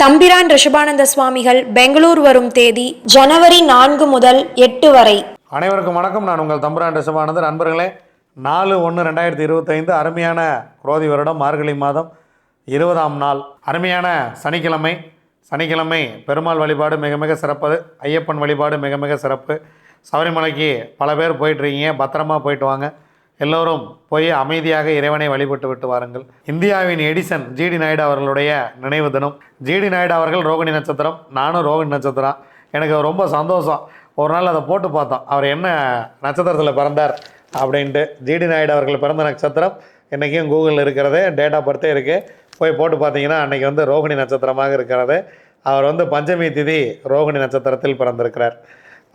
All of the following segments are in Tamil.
தம்பிரான் ரிஷபானந்த சுவாமிகள் பெங்களூர் வரும் தேதி ஜனவரி நான்கு முதல் எட்டு வரை. அனைவருக்கும் வணக்கம். நான் உங்கள் தம்பிரான் ரிஷபானந்தர் நண்பர்களே நாலு ஒன்று ரெண்டாயிரத்தி இருபத்தைந்து அருமையான குரோதி வருடம் மார்கழி மாதம் இருபதாம் நாள். அருமையான சனிக்கிழமை சனிக்கிழமை பெருமாள் வழிபாடு மிக மிக சிறப்பு ஐயப்பன் வழிபாடு மிக மிக சிறப்பு. சபரிமலைக்கு பல பேர் போயிட்டுருக்கீங்க பத்திரமா போயிட்டு வாங்க. எல்லோரும் போய் அமைதியாக இறைவனை வழிபட்டு விட்டு வாருங்கள். இந்தியாவின் எடிசன் ஜிடி நாயுடு அவர்களுடைய நினைவு தினம். ஜிடி நாயுடு அவர்கள் ரோகிணி நட்சத்திரம் நானும் ரோகிணி நட்சத்திரம். எனக்கு ரொம்ப சந்தோஷம். ஒரு நாள் அதை போட்டு பார்த்தோம். அவர் என்ன நட்சத்திரத்தில் பிறந்தார் அப்படின்ட்டு ஜிடி நாயுடு அவர்கள் பிறந்த நட்சத்திரம் இன்றைக்கும் கூகுளில் இருக்கிறது டேட் ஆஃப் பர்த்தே இருக்குது போய் போட்டு பார்த்தீங்கன்னா அன்றைக்கி வந்து ரோகிணி நட்சத்திரமாக இருக்கிறது. அவர் வந்து பஞ்சமி திதி ரோகிணி நட்சத்திரத்தில் பிறந்திருக்கிறார்.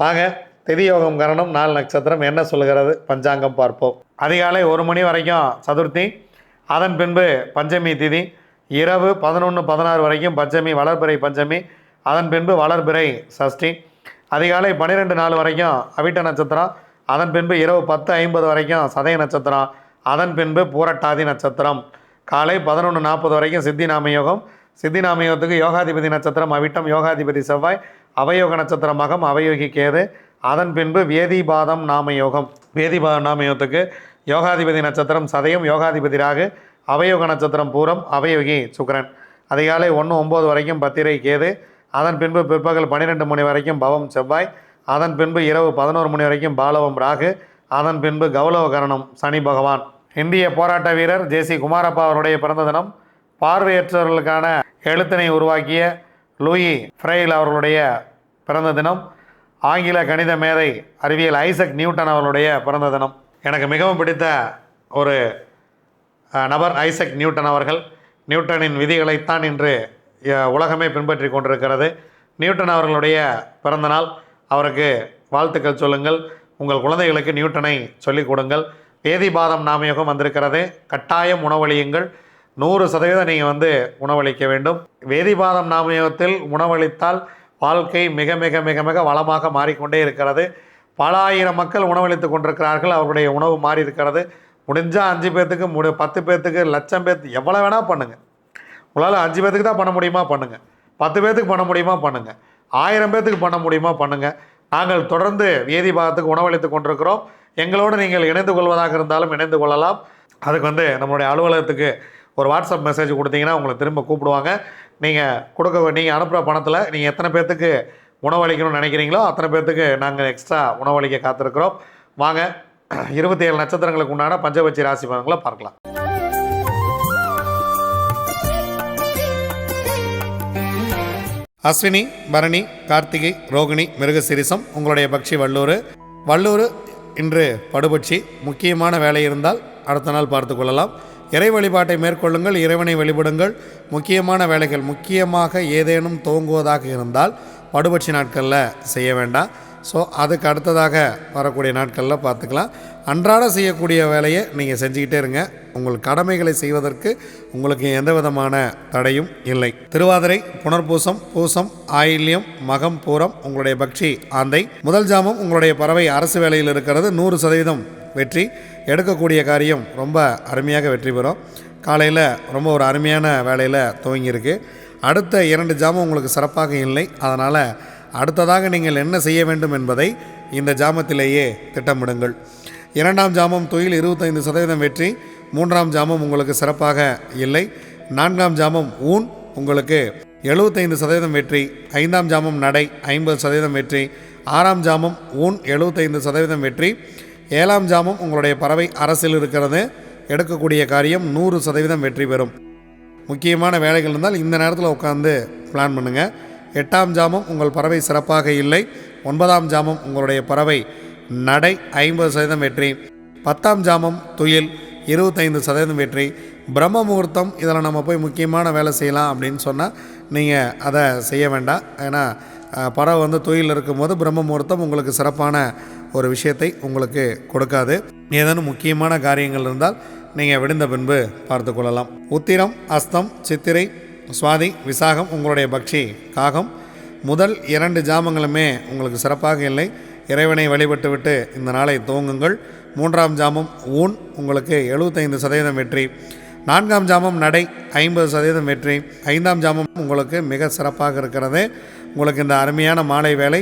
வாங்க திதியோகம் கரணம் நாலு நட்சத்திரம் என்ன சொல்லுகிறது? பஞ்சாங்கம் பார்ப்போம். அதிகாலை ஒரு மணி வரைக்கும் சதுர்த்தி. அதன் பின்பு பஞ்சமி திதி. இரவு பதினொன்று பதினாறு வரைக்கும் பஞ்சமி வளர்பிறை பஞ்சமி. அதன் பின்பு வளர்பிறை சஷ்டி. அதிகாலை பன்னிரெண்டு நாள் வரைக்கும் அவிட்ட நட்சத்திரம். அதன் பின்பு இரவு பத்து ஐம்பது வரைக்கும் சதய நட்சத்திரம். அதன் பின்பு பூரட்டாதி நட்சத்திரம். காலை பதினொன்று நாற்பது வரைக்கும் சித்தி நாமயோகம் சித்தி நாமயோகத்துக்கு யோகாதிபதி நட்சத்திரம் அவிட்டம் யோகாதிபதி செவ்வாய். அவயோக நட்சத்திரம் மகம் அவயோகி கேது அதன் பின்பு வேதிபாதம் நாமயோகம். வேதிபாதம் நாமயோகத்துக்கு யோகாதிபதி நட்சத்திரம் சதயம் யோகாதிபதி ராகு அவயோக நட்சத்திரம் பூரம் அவயோகி சுக்கரன். அதிகாலை ஒன்று ஒம்பது வரைக்கும் பத்திரை கேது. அதன் பின்பு பிற்பகல் பன்னிரெண்டு மணி வரைக்கும் பவம் செவ்வாய். அதன் பின்பு இரவு பதினோரு மணி வரைக்கும் பாலவம் ராகு. அதன் பின்பு கௌலவ கரணம் சனி பகவான். இந்திய போராட்ட வீரர் ஜேசி குமாரப்பா அவருடைய பிறந்த தினம் பார்வையற்றவர்களுக்கான எழுத்தினை உருவாக்கிய லூயி ஃப்ரெயில் அவர்களுடைய பிறந்த தினம். ஆங்கில கணித மேதை அறிவியல் ஐசக் நியூட்டன் அவர்களுடைய பிறந்த தினம். எனக்கு மிகவும் பிடித்த ஒரு நபர் ஐசக் நியூட்டன் அவர்கள். நியூட்டனின் விதிகளைத்தான் இன்று உலகமே பின்பற்றி கொண்டிருக்கிறது. நியூட்டன் அவர்களுடைய பிறந்தநாள் அவருக்கு வாழ்த்துக்கள் சொல்லுங்கள். உங்கள் குழந்தைகளுக்கு நியூட்டனை சொல்லிக் கொடுங்கள். வேதிபாதம் நாமயோகம் வந்திருக்கிறது. கட்டாயம் உணவளியுங்கள். நூறு சதவீதம் நீங்கள் வந்து உணவளிக்க வேண்டும். வேதிபாதம் நாமயோகத்தில் உணவளித்தால் வாழ்க்கை மிக மிக மிக மிக வளமாக மாறிக்கொண்டே இருக்கிறது. பல ஆயிரம் மக்கள் உணவளித்து கொண்டிருக்கிறார்கள். அவருடைய உணவு மாறி இருக்கிறது. முடிஞ்சால் அஞ்சு பேர்த்துக்கு முடி பத்து பேர்த்துக்கு லட்சம் பேர்த்து எவ்வளோ வேணால் பண்ணுங்கள் உங்களால் அஞ்சு பேர்த்துக்கு தான் பண்ண முடியுமா? பண்ணுங்கள் பத்து பேர்த்துக்கு பண்ண முடியுமா? பண்ணுங்கள் ஆயிரம் பேர்த்துக்கு பண்ண முடியுமா? பண்ணுங்கள் நாங்கள் தொடர்ந்து வேதிபாகத்துக்கு உணவளித்து கொண்டிருக்கிறோம். எங்களோடு நீங்கள் இணைந்து கொள்வதாக இருந்தாலும் இணைந்து கொள்ளலாம். அதுக்கு வந்து நம்மளுடைய அலுவலகத்துக்கு ஒரு வாட்ஸ்அப் மெசேஜ் கொடுத்தீங்கன்னா உங்களை திரும்ப கூப்பிடுவாங்க. நீங்கள் கொடுக்க நீங்கள் அனுப்புகிற பணத்தில் நீங்கள் எத்தனை பேர்த்துக்கு உணவளிக்கணும்னு நினைக்கிறீங்களோ அத்தனை பேர்த்துக்கு நாங்கள் எக்ஸ்ட்ரா உணவளிக்க காத்திருக்கிறோம். வாங்க இருபத்தி ஏழு நட்சத்திரங்களுக்கு உண்டான பஞ்சபட்சி ராசி பலன்களை பார்க்கலாம். அஸ்வினி பரணி கார்த்திகை ரோகிணி மிருகசிரிசம் உங்களுடைய பக்ஷி வள்ளூர் வள்ளூர் இன்று படுபட்சி முக்கியமான வேலை இருந்தால் அடுத்த நாள் பார்த்து கொள்ளலாம். இறை வழிபாட்டை மேற்கொள்ளுங்கள் இறைவனை வழிபடுங்கள். முக்கியமான வேலைகள் முக்கியமாக ஏதேனும் துவங்குவதாக இருந்தால் படுபட்சி நாட்களில் செய்ய வேண்டாம். ஸோ அதுக்கு அடுத்ததாக வரக்கூடிய நாட்களில் பார்த்துக்கலாம். அன்றாட செய்யக்கூடிய வேலையை நீங்கள் செஞ்சுக்கிட்டே இருங்க. உங்கள் கடமைகளை செய்வதற்கு உங்களுக்கு எந்த விதமான தடையும் இல்லை. திருவாதிரை புனர்பூசம் பூசம் ஆயில்யம் மகம் பூரம் உங்களுடைய பக்ஷி ஆந்தை. முதல் ஜாமம் உங்களுடைய பறவை அரசு வேலையில் இருக்கிறது. நூறு சதவீதம் வெற்றி எடுக்கக்கூடிய காரியம் ரொம்ப அருமையாக வெற்றி பெறும். காலையில் ரொம்ப ஒரு அருமையான வேலையில் துவங்கியிருக்கு. அடுத்த இரண்டு ஜாமம் உங்களுக்கு சிறப்பாக இல்லை. அதனால் அடுத்ததாக நீங்கள் என்ன செய்ய வேண்டும் என்பதை இந்த ஜாமத்திலேயே திட்டமிடுங்கள். இரண்டாம் ஜாமம் தொழில் இருபத்தைந்து சதவீதம் வெற்றி மூன்றாம் ஜாமம் உங்களுக்கு சிறப்பாக இல்லை. நான்காம் ஜாமம் ஊன் உங்களுக்கு எழுபத்தைந்து சதவீதம் வெற்றி ஐந்தாம் ஜாமம் நடை ஐம்பது சதவீதம் வெற்றி ஆறாம் ஜாமம் ஊன் எழுபத்தைந்து சதவீதம் வெற்றி ஏழாம் ஜாமம் உங்களுடைய பறவை அரசில் இருக்கிறது. எடுக்கக்கூடிய காரியம் நூறு சதவீதம் வெற்றி பெறும். முக்கியமான வேலைகள் இருந்தால் இந்த நேரத்தில் உட்காந்து பிளான் பண்ணுங்கள் எட்டாம் ஜாமம் உங்கள் பறவை சிறப்பாக இல்லை. ஒன்பதாம் ஜாமம் உங்களுடைய பறவை நடை ஐம்பது சதவீதம் வெற்றி. பத்தாம் ஜாமம் துயில் இருபத்தைந்து சதவீதம் வெற்றி. பிரம்ம முகூர்த்தம் இதில் நம்ம போய் முக்கியமான வேலை செய்யலாம் அப்படின்னு சொன்னால் நீங்கள் அதை செய்ய வேண்டாம். ஏன்னா பறவை வந்து துயில் இருக்கும்போது பிரம்ம முகூர்த்தம் உங்களுக்கு சிறப்பான ஒரு விஷயத்தை உங்களுக்கு கொடுக்காது. ஏதேனும் முக்கியமான காரியங்கள் இருந்தால் நீங்கள் விடுந்த பின்பு பார்த்து கொள்ளலாம். உத்திரம் அஸ்தம் சித்திரை சுவாதி விசாகம் உங்களுடைய பக்ஷி காகம். முதல் இரண்டு ஜாமங்களுமே உங்களுக்கு சிறப்பாக இல்லை. இறைவனை வழிபட்டு விட்டு இந்த நாளை துவங்குங்கள். மூன்றாம் ஜாமம் ஊன் உங்களுக்கு எழுபத்தைந்து சதவீதம் வெற்றி. நான்காம் ஜாமம் நடை ஐம்பது சதவீதம் வெற்றி. ஐந்தாம் ஜாமம் உங்களுக்கு மிக சிறப்பாக இருக்கிறது. உங்களுக்கு இந்த அருமையான மாலை வேலை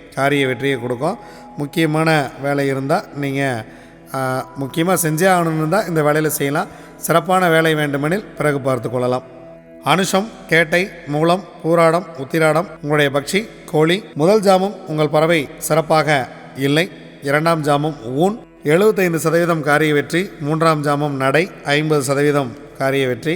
காரிய வெற்றியை கொடுக்கும். முக்கியமான வேலை இருந்தால் நீங்கள் முக்கியமாக செஞ்சே ஆகணும்னு தான் இந்த வேலையில் செய்யலாம். சிறப்பான வேலை வேண்டுமெனில் பிறகு பார்த்து கொள்ளலாம். அனுஷம் கேட்டை மூலம் பூராடம் உத்திராடம் உங்களுடைய பக்ஷி கோழி முதல் ஜாமும் உங்கள் பறவை சிறப்பாக இல்லை. இரண்டாம் ஜாமும் ஊன். எழுபத்தைந்து சதவீதம் காரிய வெற்றி மூன்றாம் ஜாமும் நடை ஐம்பது சதவீதம் காரிய வெற்றி.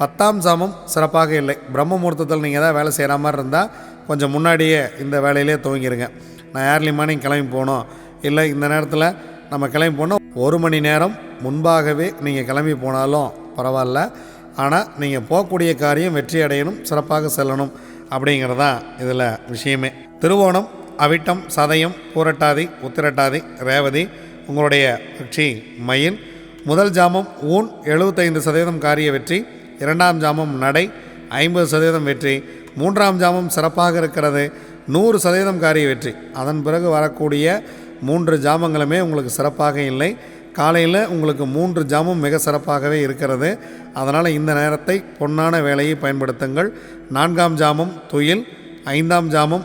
பத்தாம் சாமம் சிறப்பாக இல்லை. பிரம்ம முகூர்த்தத்தில் நீங்கள் ஏதாவது வேலை செய்கிற மாதிரி இருந்தால் கொஞ்சம் முன்னாடியே இந்த வேலையிலே துவங்கிருங்க. நான் ஏர்லி மார்னிங் கிளம்பி போகணும். இல்லை இந்த நேரத்தில் நம்ம கிளம்பி போனால் ஒரு மணி நேரம் முன்பாகவே நீங்கள் கிளம்பி போனாலும் பரவாயில்ல. ஆனால் நீங்கள் போகக்கூடிய காரியம் வெற்றி அடையணும் சிறப்பாக செல்லணும் அப்படிங்கிறது தான் இதில் விஷயமே. திருவோணம் அவிட்டம் சதயம் பூரட்டாதி உத்திரட்டாதி ரேவதி உங்களுடைய வெற்றி மயில். முதல் ஜாமம் ஊன் எழுபத்தைந்து சதவீதம் காரிய வெற்றி. இரண்டாம் ஜாமம் நடை ஐம்பது சதவீதம் வெற்றி மூன்றாம் ஜாமம் சிறப்பாக இருக்கிறது நூறு சதவீதம் காரிய வெற்றி. அதன் பிறகு வரக்கூடிய மூன்று ஜாமங்களுமே உங்களுக்கு சிறப்பாக இல்லை. காலையில் உங்களுக்கு மூன்று ஜாமும் மிக சிறப்பாகவே இருக்கிறது. அதனால் இந்த நேரத்தை பொன்னான வேலையை பயன்படுத்துங்கள். நான்காம் ஜாமம் துயில் ஐந்தாம் ஜாமம்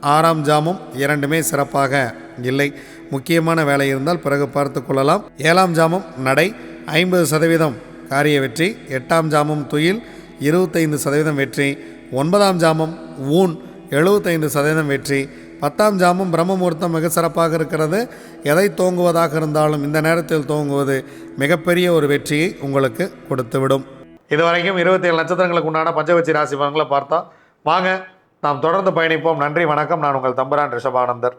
ஆறாம் ஜாமம் இரண்டுமே சிறப்பாக இல்லை. முக்கியமான வேலை இருந்தால் பிறகு பார்த்து கொள்ளலாம். ஏழாம் ஜாமம் நடை ஐம்பது சதவீதம் காரிய வெற்றி எட்டாம் ஜாமம் துயில் இருபத்தைந்து சதவீதம் வெற்றி ஒன்பதாம் ஜாமம் ஊன் எழுபத்தைந்து சதவீதம் வெற்றி பத்தாம் ஜாமம் பிரம்மமுகூர்த்தம் மிக சிறப்பாக இருக்கிறது. எதை தோங்குவதாக இருந்தாலும் இந்த நேரத்தில் தோங்குவது மிகப்பெரிய ஒரு வெற்றியை உங்களுக்கு கொடுத்துவிடும். இதுவரைக்கும் இருபத்தி ஏழு நட்சத்திரங்களுக்கு உண்டான பஞ்சவச்சி ராசி பலன்களை பார்த்தோம் வாங்க நாம் தொடர்ந்து பயணிப்போம். நன்றி வணக்கம். நான் உங்கள் தம்புரான் ரிஷபானந்தர்.